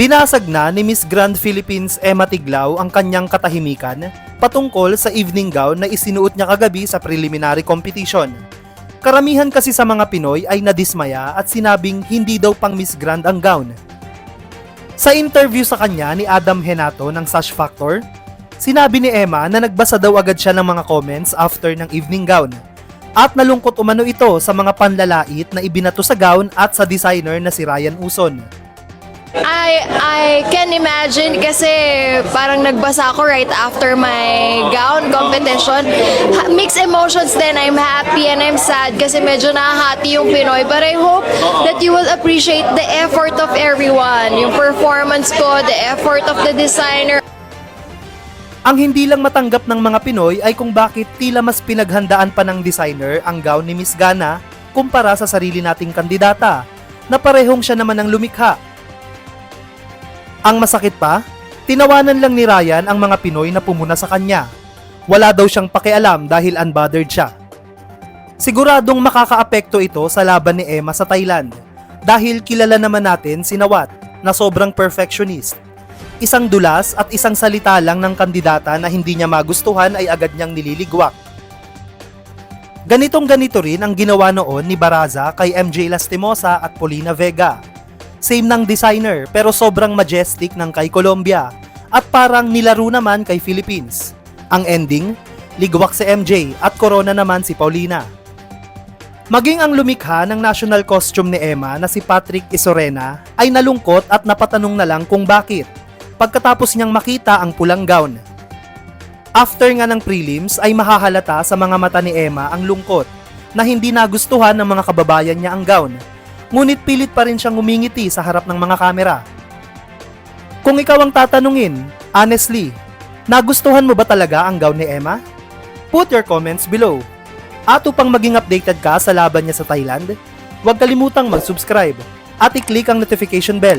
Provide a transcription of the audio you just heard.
Binasag na ni Miss Grand Philippines Emma Tiglao ang kanyang katahimikan patungkol sa evening gown na isinuot niya kagabi sa preliminary competition. Karamihan kasi sa mga Pinoy ay nadismaya at sinabing hindi daw pang Miss Grand ang gown. Sa interview sa kanya ni Adam Henato ng Sash Factor, sinabi ni Emma na nagbasa daw agad siya ng mga comments after ng evening gown. At nalungkot umano ito sa mga panlalait na ibinato sa gown at sa designer na si Ryan Uson. I I can imagine kasi parang nagbasa ako right after my gown competition. Ha- mixed emotions din. I'm happy and I'm sad kasi medyo nahahati yung Pinoy. But I hope that you will appreciate the effort of everyone. Yung performance ko, the effort of the designer, Ang hindi lang matanggap ng mga Pinoy ay kung bakit tila mas pinaghandaan pa ng designer ang gown ni Miss Gana kumpara sa sarili nating kandidata na parehong siya naman ang lumikha. Ang masakit pa, tinawanan lang ni Ryan ang mga Pinoy na pumuna sa kanya. Wala daw siyang pakialam dahil unbothered siya. Siguradong makakaapekto ito sa laban ni Emma sa Thailand dahil kilala naman natin si Nawat na sobrang perfectionist isang dulas at isang salita lang ng kandidata na hindi niya magustuhan ay agad niyang nililigwak. Ganitong ganito rin ang ginawa noon ni Baraza kay MJ Lastimosa at Polina Vega. Same ng designer pero sobrang majestic ng kay Colombia at parang nilaro naman kay Philippines. Ang ending, ligwak si MJ at corona naman si Paulina. Maging ang lumikha ng national costume ni Emma na si Patrick Isorena ay nalungkot at napatanong na lang kung bakit pagkatapos niyang makita ang pulang gown. After nga ng prelims ay mahahalata sa mga mata ni Emma ang lungkot na hindi nagustuhan ng mga kababayan niya ang gown. Ngunit pilit pa rin siyang umingiti sa harap ng mga kamera. Kung ikaw ang tatanungin, honestly, nagustuhan mo ba talaga ang gown ni Emma? Put your comments below. At upang maging updated ka sa laban niya sa Thailand, huwag kalimutang mag-subscribe at i-click ang notification bell